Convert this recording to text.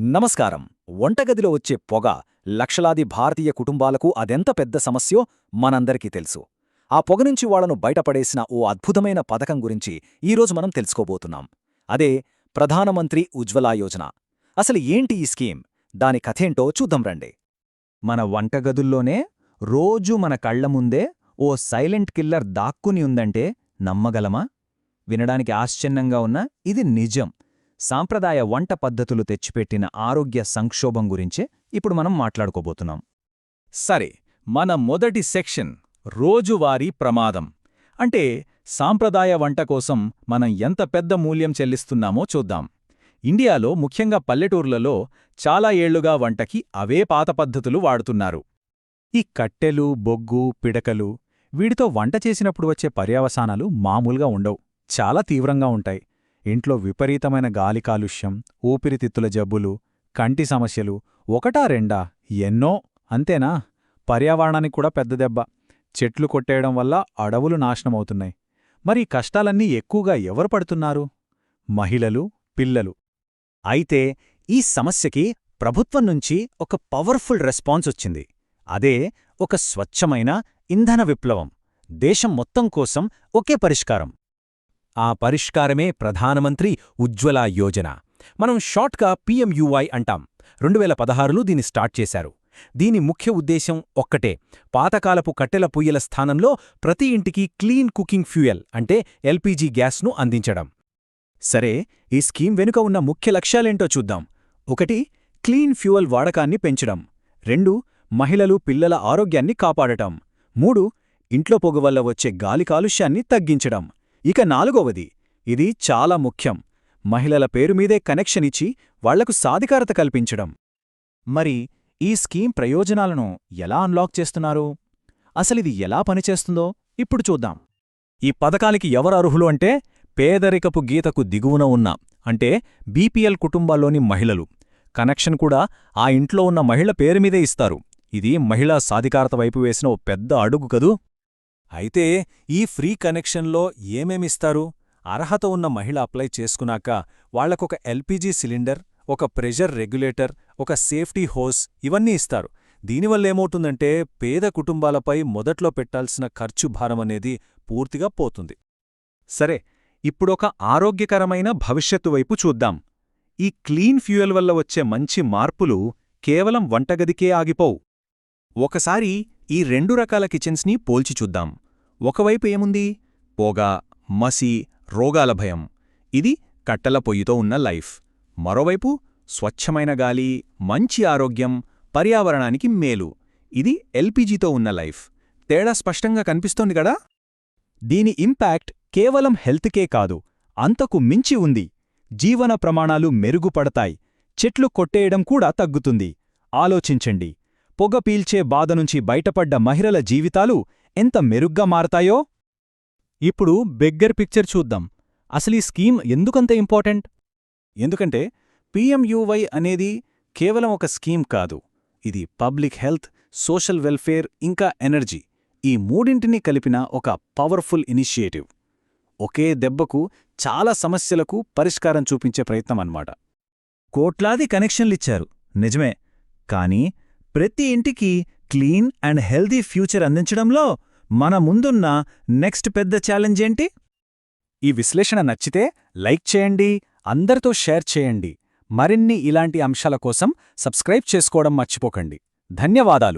నమస్కారం. వంటగదిలో వచ్చే పొగ లక్షలాది భారతీయ కుటుంబాలకు అదెంత పెద్ద సమస్యో మనందరికీ తెలుసు. ఆ పొగ నుంచి వాళ్ళను బయటపడేసిన ఓ అద్భుతమైన పథకం గురించి ఈరోజు మనం తెలుసుకోబోతున్నాం. అదే ప్రధానమంత్రి ఉజ్వలా యోజన. అసలు ఏంటి ఈ స్కీమ్? దాని కథేంటో చూద్దాం రండి. మన వంటగదుల్లోనే రోజూ మన కళ్ళ ముందే ఓ సైలెంట్ కిల్లర్ దాక్కుని ఉందంటే నమ్మగలమా? వినడానికి ఆశ్చర్యంగా ఉన్నా ఇది నిజం. సాంప్రదాయ వంట పద్ధతులు తెచ్చిపెట్టిన ఆరోగ్య సంక్షోభం గురించే ఇప్పుడు మనం మాట్లాడుకోబోతున్నాం. సరే మన మొదటి సెక్షన్ రోజువారీ ప్రమాదం. అంటే సాంప్రదాయ వంట కోసం మనం ఎంత పెద్ద మూల్యం చెల్లిస్తున్నామో చూద్దాం. ఇండియాలో ముఖ్యంగా పల్లెటూర్లలో చాలా ఏళ్ళుగా వంటకి అవే పాత పద్ధతులు వాడుతున్నారు. ఈ కట్టెలు బొగ్గు పిడకలు వీటితో వంట చేసినప్పుడు వచ్చే పర్యవసానాలు మామూలుగా ఉండవు. చాలా తీవ్రంగా ఉంటాయి. ఇంట్లో విపరీతమైన గాలి కాలుష్యం ఊపిరితిత్తుల జబ్బులు కంటి సమస్యలు ఒకటా రెండా? ఎన్నో. అంతేనా? పర్యావరణానికి కూడా పెద్ద దెబ్బ. చెట్లు కొట్టేయడం వల్ల అడవులు నాశనమవుతున్నాయి. మరి కష్టాలన్నీ ఎక్కువగా ఎవరు పడుతున్నారు? మహిళలు పిల్లలు. అయితే ఈ సమస్యకి ప్రభుత్వం నుంచి ఒక పవర్ఫుల్ రెస్పాన్స్ వచ్చింది. అదే ఒక స్వచ్ఛమైన ఇంధన విప్లవం. దేశం మొత్తం కోసం ఒకే పరిష్కారం. ఆ పరిష్కారమే ప్రధానమంత్రి ఉజ్వల యోజన. మనం షార్ట్గా పీఎంయూవై అంటాం. రెండు వేల పదహారులో దీన్ని స్టార్ట్ చేశారు. దీని ముఖ్య ఉద్దేశం ఒక్కటే. పాతకాలపు కట్టెల పొయ్యల స్థానంలో ప్రతి ఇంటికి క్లీన్ కుకింగ్ ఫ్యూయల్ అంటే ఎల్పీజీ గ్యాస్ను అందించడం. సరే ఈ స్కీమ్ వెనుక ఉన్న ముఖ్య లక్ష్యాలేంటో చూద్దాం. ఒకటి క్లీన్ ఫ్యూయల్ వాడకాన్ని పెంచడం. రెండు మహిళలు పిల్లల ఆరోగ్యాన్ని కాపాడటం. మూడు ఇంట్లో పొగ వల్ల వచ్చే గాలి కాలుష్యాన్ని తగ్గించడం. ఇక నాలుగవది. ఇది చాలా ముఖ్యం. మహిళల పేరుమీదే కనెక్షన్ ఇచ్చి వాళ్ళకు సాధికారత కల్పించడం. మరి ఈ స్కీమ్ ప్రయోజనాలను ఎలా అన్లాక్ చేస్తున్నారు? అసలిది ఎలా పనిచేస్తుందో ఇప్పుడు చూద్దాం. ఈ పథకానికి ఎవరు అర్హులు అంటే పేదరికపు గీతకు దిగువన ఉన్న అంటే బీపీఎల్ కుటుంబాల్లోని మహిళలు. కనెక్షన్ కూడా ఆ ఇంట్లో ఉన్న మహిళ పేరుమీదే ఇస్తారు. ఇది మహిళా సాధికారత వైపు వేసిన ఓ పెద్ద అడుగు కదూ? అయితే ఈ ఫ్రీ కనెక్షన్లో ఏమేమిస్తారు? అర్హత ఉన్న మహిళ అప్లై చేసుకున్నాక వాళ్ళకొక ఎల్పీజీ సిలిండర్ ఒక ప్రెషర్ రెగ్యులేటర్ ఒక సేఫ్టీ హోస్ ఇవన్నీ ఇస్తారు. దీనివల్లేమవుతుందంటే పేద కుటుంబాలపై మొదట్లో పెట్టాల్సిన ఖర్చు భారమనేది పూర్తిగా పోతుంది. సరే ఇప్పుడొక ఆరోగ్యకరమైన భవిష్యత్తు వైపు చూద్దాం. ఈ క్లీన్ ఫ్యూయల్ వల్ల వచ్చే మంచి మార్పులు కేవలం వంటగదికే ఆగిపోవు. ఒకసారి ఈ రెండు రకాల కిచెన్స్ని పోల్చి చూద్దాం. ఒకవైపు ఏముంది? పొగ మసి రోగాల భయం. ఇది కట్టెల పొయ్యితో ఉన్న లైఫ్. మరోవైపు స్వచ్ఛమైన గాలి మంచి ఆరోగ్యం పర్యావరణానికి మేలు. ఇది ఎల్పీజీతో ఉన్న లైఫ్. తేడా స్పష్టంగా కనిపిస్తోంది గడా దీని ఇంపాక్ట్ కేవలం హెల్త్కే కాదు అంతకు మించి ఉంది. జీవన ప్రమాణాలు మెరుగుపడతాయి. చెట్లు కొట్టేయడం కూడా తగ్గుతుంది. ఆలోచించండి. పొగ పీల్చే బాధ నుంచి బయటపడ్డ మహిళల జీవితాలు ఎంత మెరుగ్గా మారతాయో? ఇప్పుడు బెగ్గర్ పిక్చర్ చూద్దాం. అసలీ స్కీమ్ ఎందుకంత ఇంపార్టెంట్? ఎందుకంటే పిఎంయువై అనేది కేవలం ఒక స్కీమ్ కాదు. ఇది పబ్లిక్ హెల్త్ సోషల్ వెల్ఫేర్ ఇంకా ఎనర్జీ. ఈ మూడింటినీ కలిపిన ఒక పవర్ఫుల్ ఇనిషియేటివ్. ఒకే దెబ్బకు చాలా సమస్యలకు పరిష్కారం చూపించే ప్రయత్నం అన్నమాట. కోట్లాది కనెక్షన్లిచ్చారు నిజమే. కానీ ప్రతి ఇంటికి క్లీన్ అండ్ హెల్దీ ఫ్యూచర్ అందించడంలో మన ముందున్న నెక్స్ట్ పెద్ద ఛాలెంజ్ ఏంటి? ఈ విశ్లేషణ నచ్చితే లైక్ చేయండి అందరితో షేర్ చేయండి. మరిన్ని ఇలాంటి అంశాల కోసం సబ్స్క్రైబ్ చేసుకోవడం మర్చిపోకండి. ధన్యవాదాలు.